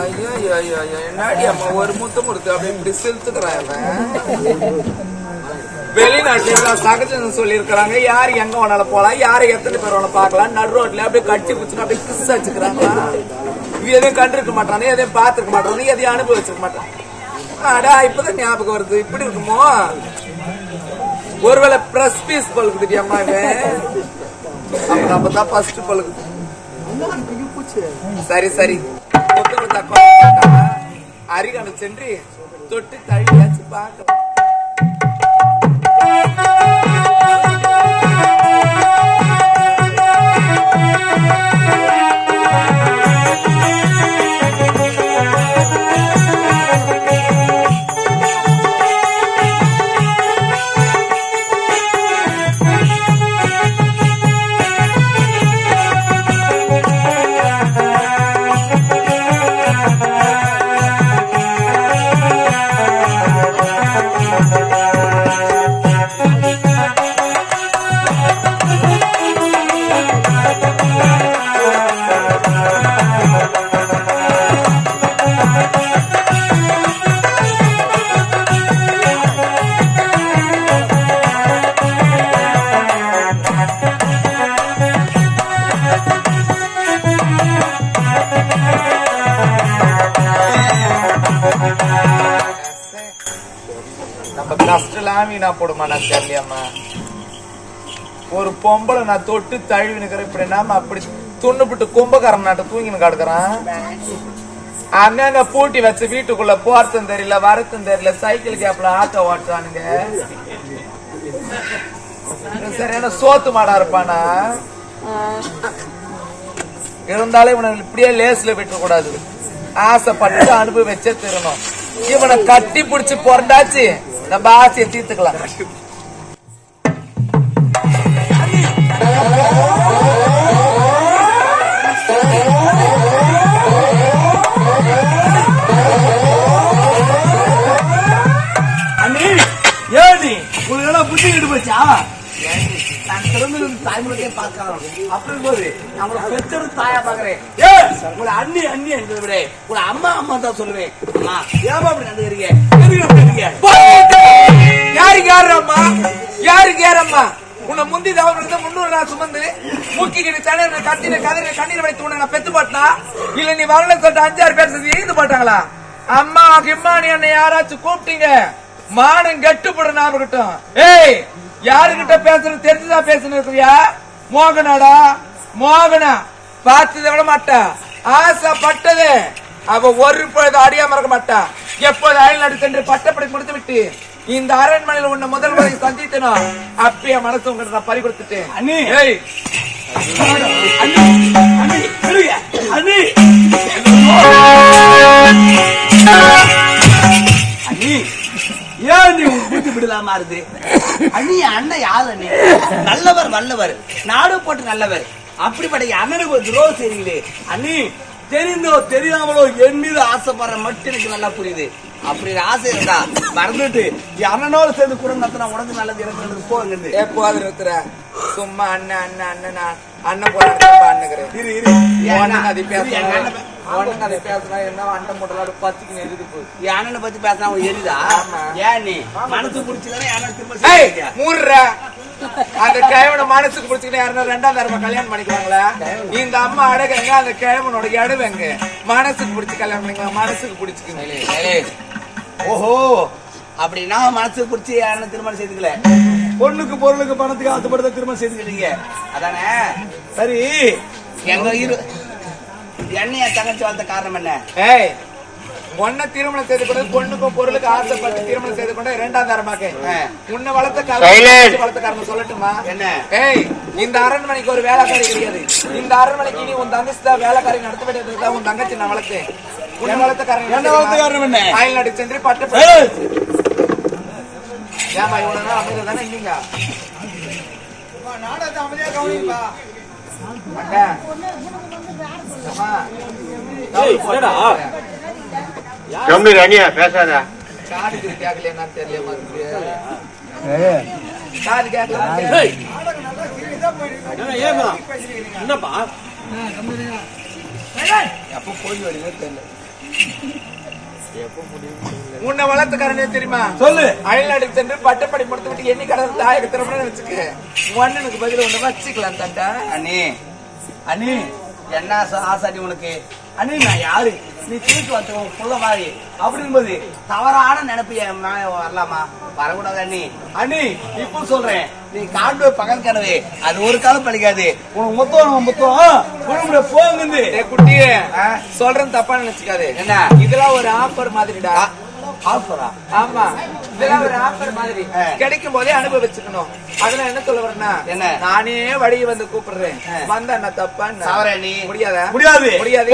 ஐயோ ஐயோ ஐயோ ஐயோ என்னடி அம்மா ஒரு முத்தம் கொடுத்து அப்படி இப்படி செலுத்துக்கிறான் அவன்? வெளிநாட்டுல சகஜம் சொல்லி இருக்கிறாங்க யாரு எங்க வேணாலும் போலாம் யாரு எத்தனை பேர் வேணாலும் பார்க்கலாம். நடு ரோட்ல அப்படியே கட்டி பிடிச்சிட்டு அப்படியே கிஸ் வச்சுக்கிறாங்களா இது எதையும் கண்டிருக்க மாட்டானே எதையும் பார்த்துருக்க மாட்டானு எதையும் அனுபவிச்சிருக்க மாட்டான். அடா இப்பதான் ஞாபகம் வருது. இப்படி இருக்குமோ? ஒருவேளை பிரஸ் பீஸ் பழுக்குது அம்மா இவன்? அப்புறம் அப்பதான் ஃபர்ஸ்ட் பழுக்குது. சரி சரி. புத்தக தக்க அரிகனை சென்று தொட்டு தழுவியாச்சு பார்க்கலாம் நம்ம கஷ்டலாம் வீணா போடுமா நான் தெரியலையாம்மா. ஒரு பொம்பளை நான் தொட்டு தழுவி நிக்கிறேன் இப்படி நாம அப்படி துண்ணுபிட்டு கும்பகாரன் நாட்டை தூங்கின்னு கிடக்குறான்? அங்கங்க பூட்டி வச்சு வீட்டுக்குள்ள போறதும் தெரியல வரத்தும் தெரியல சைக்கிள் கேப்ல ஆட்டோ ஓட்டுறானுங்க. சரியான சோத்து மாடா இருப்பானா? இருந்தாலும் இவனை இப்படியே லேஸ்ல விட்டு கூடாது ஆசைப்பட்டு அனுபவிச்சே திருணும். இவனை கட்டி பிடிச்சு பொறண்டாச்சு நம்ம ஆசையை தீர்த்துக்கலாம். அண்ணி ஏடி உங்களுக்கு எல்லாம் புத்தி கிட்டு போச்சா? நான் திறந்து தாய்மொழியே பார்க்கலாம். அப்படி போது நம்மளை பெற்றது தாயா பாக்குறேன் ஏ! உங்களை அண்ணி அண்ணி என்று விட. உங்களை அம்மா அம்மா தான் சொல்லுவேன். அம்மா ஏமா அப்படி நடந்துக்கிறீங்க? யாருக்கு யாரம்மா யாருக்கு யாரம்மா உன்னை முந்தி தவறு முன்னூறு நாள் சுமந்து முக்கிக்கிட்டு தண்ணீர் கத்தின கதிர கண்ணீர் வைத்து உன்னை நான் பெத்து போட்டா இல்ல நீ வரல சொல்லிட்டு அஞ்சாறு பேர் சேர்ந்து எழுந்து போட்டாங்களா? அம்மா கிம்மானி என்னை யாராச்சும் கூப்பிட்டீங்க? மானம் கெட்டு போட இருக்கட்டும். ஏய் யாருகிட்ட பேசுறது தெரிஞ்சுதான் பேசுன்னு இருக்கிறியா மோகனாடா? மோகனா? பார்த்ததை விட மாட்டா. ஆசைப்பட்டது. அவ ஒரு பொழுது அடியாம இருக்க மாட்டா. எப்போது அயல்நாடு சென்று பட்டப்படி முடித்து விட்டு இந்த அரண்மனையில் உன்னை முதல் முறை சந்தித்தனோ அப்பயே மனசு உங்கள்கிட்ட நான் பறி கொடுத்துட்டேன். அண்ணி. அண்ணி. அண்ணி. உன் இருக்கு அண்ணி அண்ணன் யாரு அண்ணி? நல்லவர் வல்லவர். நாடு போட்டு நல்லவர். அப்படிப்பட்ட அண்ணனுக்கு ஒரு துரோகம் செய்யுங்களே அண்ணி தெரிந்தோ தெரியாமலோ என் மீது ஆசைப்படுற மட்டும் எனக்கு நல்லா புரியுது. அப்படி ஆசை இருந்தா மறந்துட்டு என் அண்ணனோட சேர்ந்து கூட நடத்தினா உனக்கு நல்லது எனக்கு நல்லது. சும்மா அண்ணன் அண்ணன் அண்ணனா. அண்ணன் போல இரு இரு. உனக்கு அது அண்ணன் பேசுறேன். உனக்கு அதை பேசுனா என்ன? அண்டை முட்டலாடு பத்துக்கு எதிர்த்து போகுது? என் அண்ணனை பத்தி பேசினா எரியுதா? ஆமா. ஏன் நீ? மனசு பிடிச்சதானே அண்ணன் திரும்ப? மூடுற. அந்த கிழவனை மனசுக்கு பிடிச்சிக்கிட்டு யாருன்னா ரெண்டாம் தரமா கல்யாணம் பண்ணிக்குவாங்களா? இந்த அம்மா அடகுங்க அந்த கிழவனோட இடவங்க மனசுக்கு பிடிச்சி கல்யாணம் பண்ணிக்கலாம் மனசுக்கு பிடிச்சிக்கணும் ஓஹோ அப்படின்னா மனசு பிடிச்சி அண்ணன் திருமணம் செய்துக்கல. பொண்ணுக்கு பொருளுக்கு பணத்துக்கு ஆசைப்படுத்த திருமணம் செய்துக்கிட்டீங்க அதானே? சரி. எங்க இரு என்னைய தங்கச்சி வந்த காரணம் என்ன? ஏய் உன்னை திருமணம் செய்து கொண்டு பொண்ணுக்கும் பொருளுக்கு ஆசைப்பட்டு திருமணம் செய்து கொண்டு இரண்டாம் தரமாக்க. உன்னை வளர்த்த வளர்த்த காரணம் சொல்லட்டுமா? என்ன? ஏய் இந்த அரண்மனைக்கு ஒரு வேலைக்காரி கிடையாது. இந்த அரண்மனைக்கு நீ உன் தங்கச்சி தான் வேலைக்காரி நடத்த வேண்டியது தான் உன் தங்கச்சி நான் வளர்த்தேன். உன்னை வளர்த்த காரணம் என்ன வளர்த்த காரணம் என்ன? அயல்நாடு சென்று பட்ட ஏமா இவ்வளவு நாள் அமைதியா தானே இருந்தீங்க அக்கா. அம்மா. கம்பி ரனியா பேசாத. காது கேட்கலையா என்னன்னு தெரியலையா இருக்கு. காது கேட்கல ஏய். என்னப்பா? எப்ப போய் தெரியல. உன்னை வளர்த்துக்காரனே தெரியுமா? சொல்லு. அயல்நாட்டுக்கு சென்று பட்டப்படி முடித்து விட்டு எண்ணி கடந்து தாயக திறமைன்னு வச்சுக்க. அண்ணனுக்கு பதில் ஒண்ணு வச்சுக்கலாம் தண்டா. அண்ணி அண்ணி என்ன ஆசை- ஆசாடி உனக்கு? அண்ணி நான் யாரு? நீ திருட்டு வந்து உன் புள்ள மாதிரி. அப்படிங்கும்போது தவறான நினைப்பு வரலாமா? வரக்கூடாது அண்ணி. அண்ணி இப்போ சொல்றேன். நீ காண்டு பகல் கனவு. அது ஒரு காலம் பழிக்காது. உனக்கு மொத்தம் மொத்தம் போகுது ஆ? சொல்றேன் தப்பா நினைச்சுக்காது. என்ன? இதெல்லாம் ஒரு ஆஃபர் மாதிரிடா. ஆஃபரா ஆமா. இதெல்லாம் ஒரு ஆஃபர் மாதிரி. கிடைக்கும் போதே அனுபவிச்சுக்கணும். அதனால என்ன சொல்ல வரேன்னா என்ன? நானே வழியை வந்து கூப்பிடுறேன். வந்தா என்ன தப்பா முடியாதா? முடியாது. முடியாது.